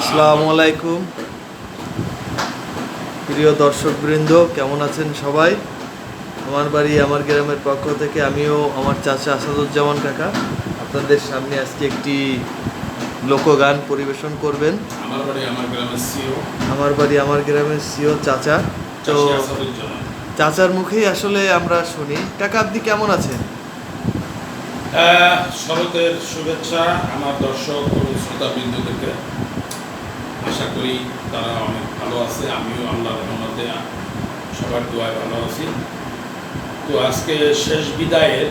আসসালামু আলাইকুম। প্রিয় দর্শকবৃন্দ কেমন আছেন সবাই? আমার বাড়ি আমার গ্রামের পক্ষ থেকে আমিও আমার চাচা আসাদুজ্জামান কাকা আপনাদের সামনে আজকে একটি লোকগান পরিবেশন করবেন। আমার বাড়ি আমার গ্রামের সিও। চাচা। তো চাচার মুখেই আসলে আমরা শুনি। কাকা আপনি কেমন আছেন? শরতের শুভেচ্ছা আমার দর্শক শ্রোতা বিন্দুদেরকে আশা করি তারা অনেক ভালো আছে। আমিও আল্লাহ রহমতে সবার দোয়ায় ভালো আছি। তো আজকে শেষ বিদায়ের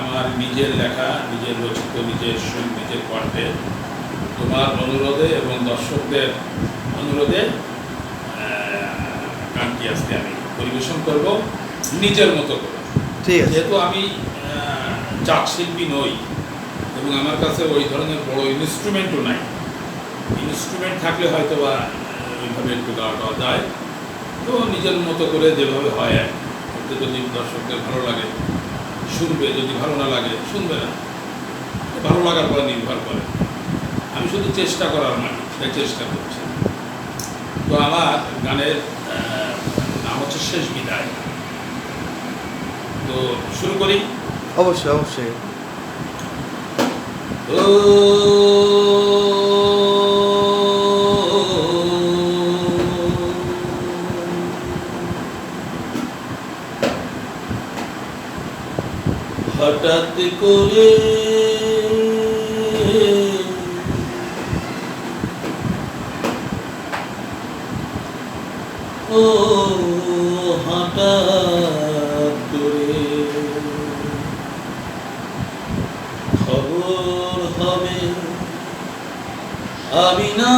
আমার নিজের লেখা নিজের রচিত নিজের নিজের কণ্ঠে তোমার অনুরোধে এবং দর্শকদের অনুরোধে গানটি আজকে আমি পরিবেশন করব। নিজের মতো করে। ঠিক আছে। যেহেতু আমি জাত শিল্পী নই এবং আমার কাছে ওই ধরনের বড় ইনস্ট্রুমেন্টও নাই। ইনস্ট্রুমেন্ট থাকলে হয়তো বা ওইভাবে একটু গাওয়া যায়। তো নিজের মতো করে যেভাবে হয় আর কি। ওতে যদি দর্শকদের ভালো লাগে শুনবে যদি ভালো না লাগে শুনবে না। ভালো লাগার পর নির্ভর করে। আমি শুধু চেষ্টা করার মানে তাই চেষ্টা করছি। তো আমার গানের নাম হচ্ছে শেষ বিদায়। তো শুরু করি? অবশ্যই অবশ্যই। ও করে ও হঠাৎ করে খবর হবে আমি না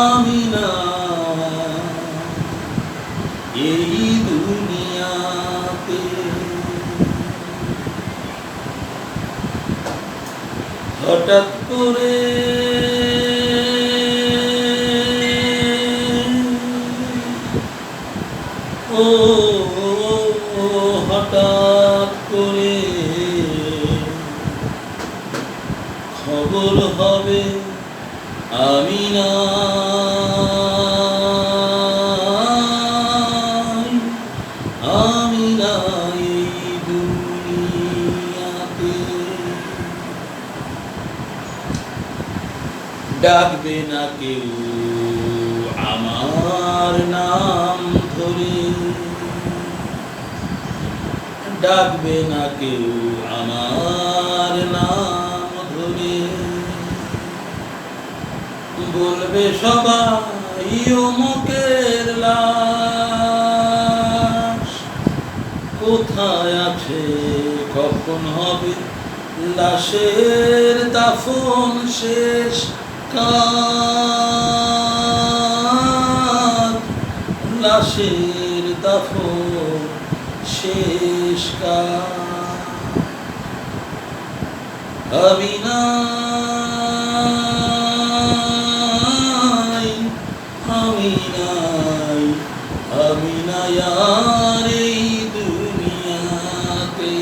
আমি না এই দুনিয়াতে হঠাৎ করে ও হঠাৎ করে খবর হবে আমি না ডাকবে না কেউ। আমার নাম ধরে। ডাকবে না কেউ। আমার নাম ধরে। বলবে সবাই অমুকের লাশ। কোথায় আছে, কখন হবে? লাশের দাফন শেষ। কাজ লাশের দাফন শেষ কাজ আমি নাই আমি নাই আর এই দুনিয়াতে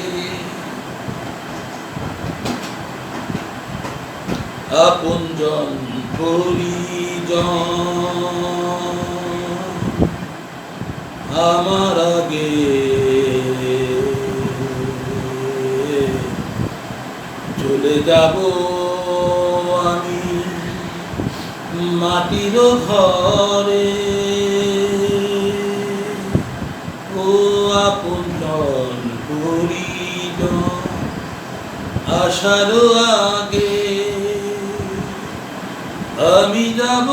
আপনজন পরিজন আমার আগে। চলে যাব আমি মাটির ঘরে। ও আপন পরিজন আসার আগে আমি যাব।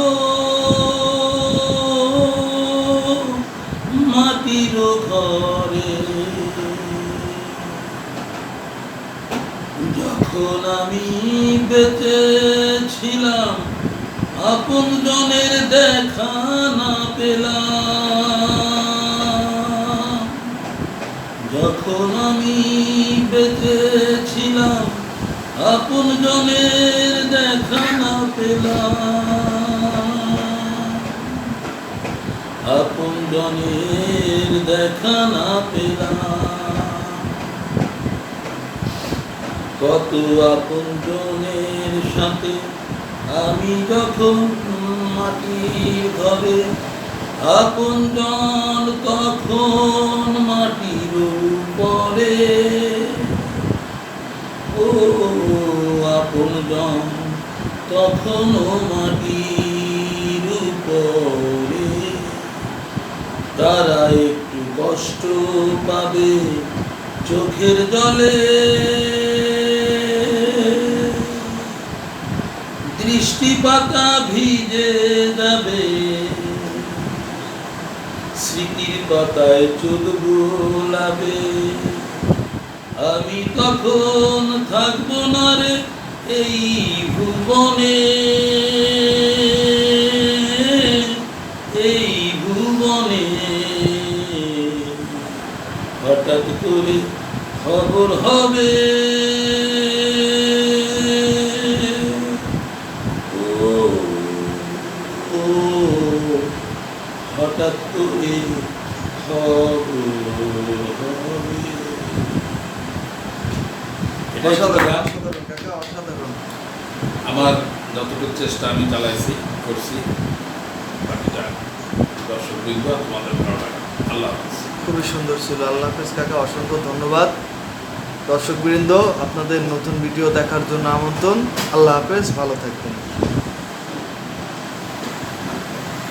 মাটির ঘরে। যখন আমি বেঁচে ছিলাম, আপন জনের দেখা না পেলাম। যখন আমি বেঁচে ছিলাম, আপন জনের দেখা না পেলাম। আপন জনের দেখা না পেলাম। কত আপন জনের সাথে আমি যখন মাটির ঘরে আপন জন তখন মাটির পরে ও আপন জন তখনও মাটির তারা একটু কষ্ট পাবে চোখের জলে। দৃষ্টিপাতা ভিজে যাবে, স্মৃতির পাতায় চুল গোলাবে আমি তখন থাকব না রে এই ভুবনে এই ভুবনে হঠাৎ করে খবর হবে। ও ও হঠাৎ করে আমার যতটুকু চেষ্টা আমি চালাইছি করছি বাকিটা দর্শক বৃন্দ তোমাদের ভালো লাগে আল্লাহ হাফিজ। খুবই সুন্দর ছিল। আল্লাহ হাফেজ কাকা, অসংখ্য ধন্যবাদ। দর্শকবৃন্দ, আপনাদের নতুন ভিডিও দেখার জন্য আমন্ত্রণ। আল্লাহ হাফেজ, ভালো থাকবেন।